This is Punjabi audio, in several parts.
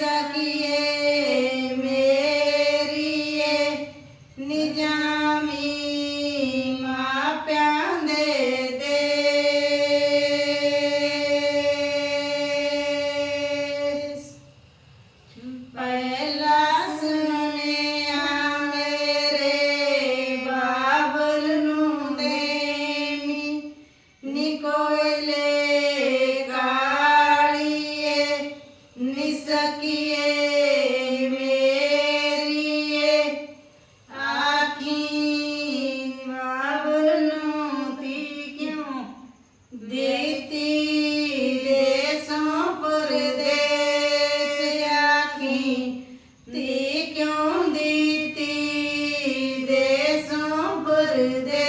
জাকিয়ে ਨਿਸਕੀਏ ਮੇਰੀਏ ਆਖੀ ਬਾਬਲ ਨੂੰ ਤੀ ਕਿਉਂ ਦੇਤੀ ਦੇਸੋਂ ਪਰਦੇਸ ਆਖੀ ਤੀ ਕਿਉਂ ਦੇਤੀ ਦੇਸੋਂ ਪਰਦੇਸ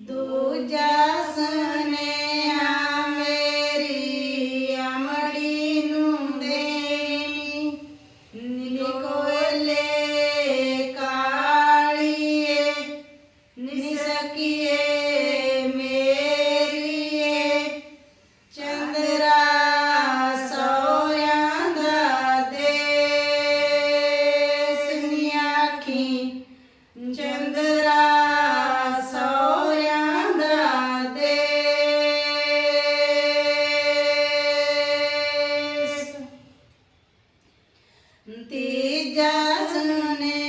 ਦੂਜਾ ਸੁਨੇਹਾ ਚੰਦਰਾ ਸੋਇਆਂ ਦਾ ਦੇਸ। ਤੀਜਾ ਸੁਨੇਹਾ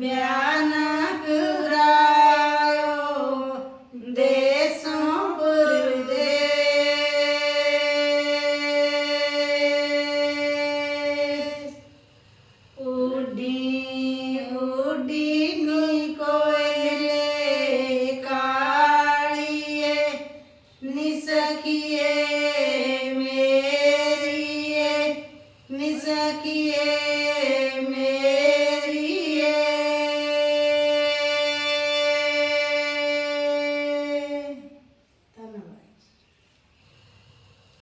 Yeah.